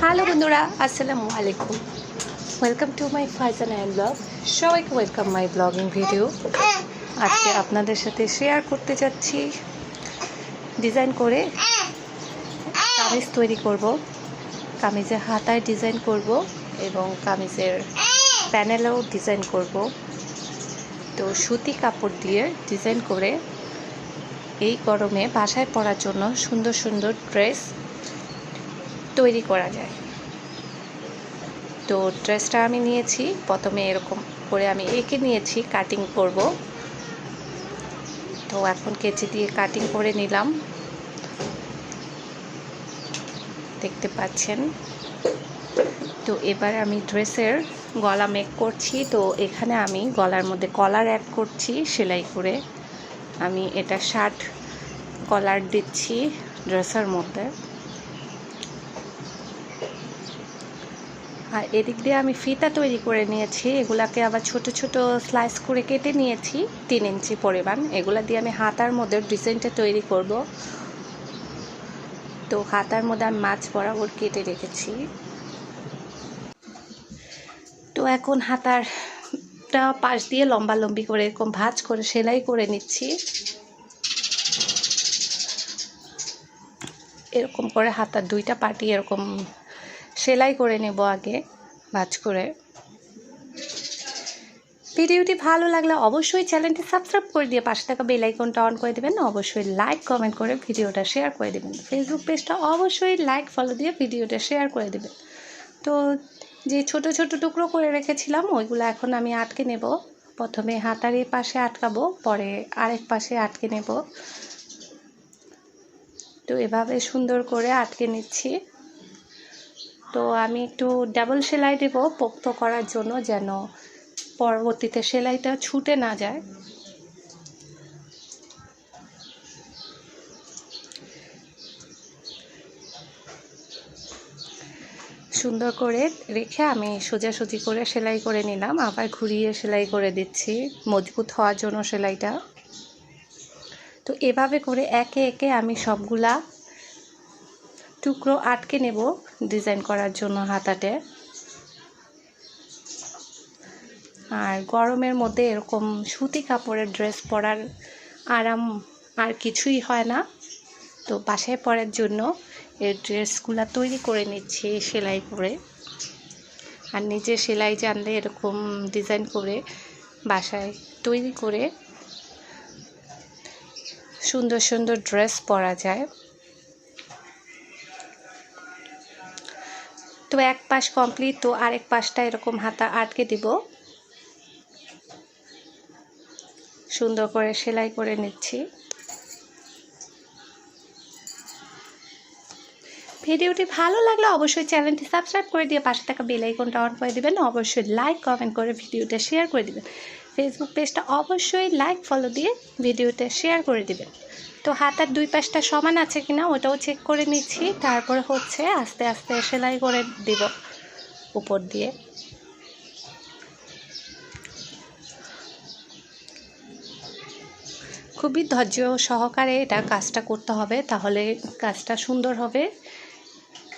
Hello বন্ধুরা আসসালামু আলাইকুম welcome to my Faizan and blog সবাইকে ওয়েলকাম মাই ব্লগিং ভিডিও আজকে আপনাদের সাথে শেয়ার করতে যাচ্ছি। ডিজাইন করে কামিজ তৈরি করব। কামিজের হাতায় ডিজাইন করব এবং কামিজের প্যানেলেও ডিজাইন করব। তো সুতি কাপড় দিয়ে ডিজাইন করে এই গরমে বাসায় পরার জন্য সুন্দর সুন্দর ড্রেস তৈরি করা যায়। তো ড্রেসটা আমি নিয়েছি। প্রথমে এরকম করে আমি এঁকে নিয়েছি কাটিং করব। তো এখন কেচি দিয়ে কাটিং করে নিলাম। দেখতে পাচ্ছেন? তো এবার আমি ড্রেসের গলা মেক করছি। তো এখানে আমি গলার মধ্যে কলার অ্যাড করছি, সেলাই করে আমি এটা শার্ট কলার দিচ্ছি ড্রেসের মধ্যে। আর এদিক দিয়ে আমি ফিতা তৈরি করে নিয়েছি। এগুলাকে আবার ছোট ছোট স্লাইস করে কেটে নিয়েছি। তিন ইঞ্চি পরিমাণ। এগুলা দিয়ে আমি হাতার মধ্যে ডিজাইনটা তৈরি করব। তো হাতার মধ্যে আমি মাছ বরাবর কেটে রেখেছি। তো এখন হাতারটা পাশ দিয়ে লম্বা লম্বি করে এরকম ভাঁজ করে সেলাই করে নিচ্ছি। এরকম করে হাতার দুইটা পাটি এরকম সেলাই করে নেব আগে, ভাজ করে। ভিডিওটি ভালো লাগলে অবশ্যই চ্যানেলটি সাবস্ক্রাইব করে দিয়ে পাশে থাকা বেল আইকনটা অন করে দেবেন। অবশ্যই লাইক, কমেন্ট করে ভিডিওটা শেয়ার করে দেবেন। ফেসবুক পেজটা অবশ্যই লাইক, ফলো দিয়ে ভিডিওটা শেয়ার করে দেবেন। তো যে ছোট ছোট টুকরো করে রেখেছিলাম, ওইগুলো এখন আমি আটকে নেব। প্রথমে হাতার পাশে আটকাবো, পরে আরেক পাশে আটকে নেব। তো এভাবে সুন্দর করে আটকে নিচ্ছি। তো আমি একটু ডাবল সেলাই দেবো পোক্ত করার জন্য যেন পরবর্তীতে সেলাইটা ছুটে না যায়। সুন্দর করে রেখে আমি সোজাসুজি করে সেলাই করে নিলাম, আবার ঘুরিয়ে সেলাই করে দিচ্ছি, মজবুত হওয়ার জন্য সেলাইটা। তো এভাবে করে একে একে আমি সবগুলা টুকরো আটকে নেব ডিজাইন করার জন্য হাতাতে। আর গরমের মধ্যে এরকম সুতি কাপড়ের ড্রেস পরার আরাম আর কিছুই হয় না। তো বাসায় পরার জন্য এই ড্রেসগুলো তৈরি করে নিচ্ছি সেলাই করে। আর নিজে সেলাই জানলে এরকম ডিজাইন করে বাসায় তৈরি করে সুন্দর সুন্দর ড্রেস পরা যায়। তো এক পাশ কমপ্লিট তো আরেক পাশটা এরকম হাতা আটকে দিব। সুন্দর করে সেলাই করে নিচ্ছি। ভিডিওটি ভালো লাগলে অবশ্যই চ্যানেলটি সাবস্ক্রাইব করে দিয়ে পাশে থাকা বেল আইকনটা অন করে দেবেন। অবশ্যই লাইক, কমেন্ট করে ভিডিওটা শেয়ার করে দেবেন। ফেসবুক পেজটা অবশ্যই লাইক ফলো দিয়ে ভিডিওটা শেয়ার করে দেবেন। তো হাতার দুই পাশটা সমান আছে কিনা ওটাও চেক করে নিচ্ছি। তারপরে হচ্ছে আস্তে আস্তে সেলাই করে দিব উপর দিয়ে। খুবই ধৈর্য সহকারে এটা কাজটা করতে হবে, তাহলে কাজটা সুন্দর হবে,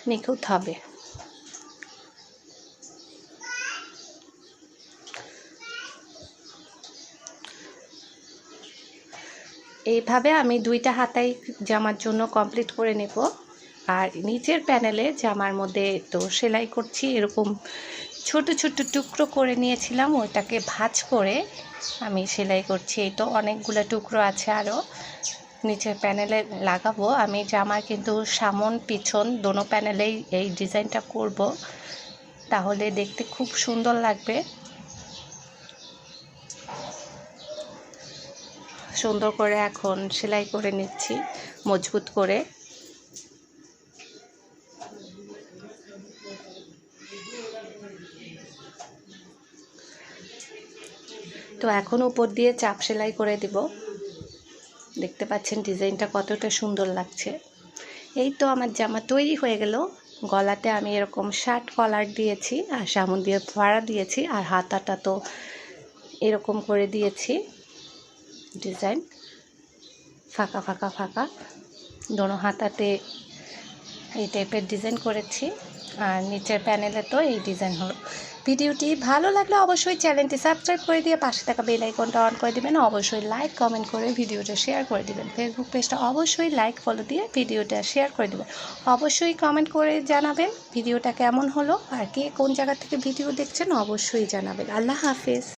নিখুঁত হবে। এইভাবে আমি দুইটা হাতাই জামার জন্য কমপ্লিট করে নেব। আর নিচের প্যানেলে জামার মধ্যে তো সেলাই করছি, এরকম ছোট ছোট টুকরো করে নিয়েছিলাম ওটাকে ভাজ করে আমি সেলাই করছি। এই তো অনেকগুলো টুকরো আছে আরও নিচের প্যানেলে লাগাবো। আমি জামার কিন্তু সামন, পিছন দোনো প্যানেলেই এই ডিজাইনটা করব। তাহলে দেখতে খুব সুন্দর লাগবে। সুন্দর করে এখন সেলাই করে নিচ্ছি, মজবুত করে। তো এখন উপর দিয়ে চাপ সেলাই করে দিব। দেখতে পাচ্ছেন ডিজাইনটা কতটা সুন্দর লাগছে। এই তো আমার জামা তৈরি হয়ে গেল। গলাতে আমি এরকম শার্ট কলার দিয়েছি আর সামন দিয়ে ফাড়া দিয়েছি আর হাতাটা তো এরকম করে দিয়েছি। ডিজাইন। ফাঁকা ফাঁকা ফাঁকা। দোনো হাতাতে এই টাইপের ডিজাইন করেছি। আর নিচের প্যানেলে তো এই ডিজাইন হলো। ভিডিওটি ভালো লাগলে অবশ্যই চ্যানেলটি সাবস্ক্রাইব করে দিয়ে পাশে থাকা বেল আইকনটা অন করে দিবেন। অবশ্যই লাইক, কমেন্ট করে ভিডিওটা শেয়ার করে দিবেন। ফেসবুক পেজটা অবশ্যই লাইক, ফলো দিয়ে ভিডিওটা শেয়ার করে দিবেন। অবশ্যই কমেন্ট করে জানাবেন ভিডিওটা কেমন হলো আর কে কোন জায়গা থেকে ভিডিও দেখছেন অবশ্যই জানাবেন। আল্লাহ হাফেজ।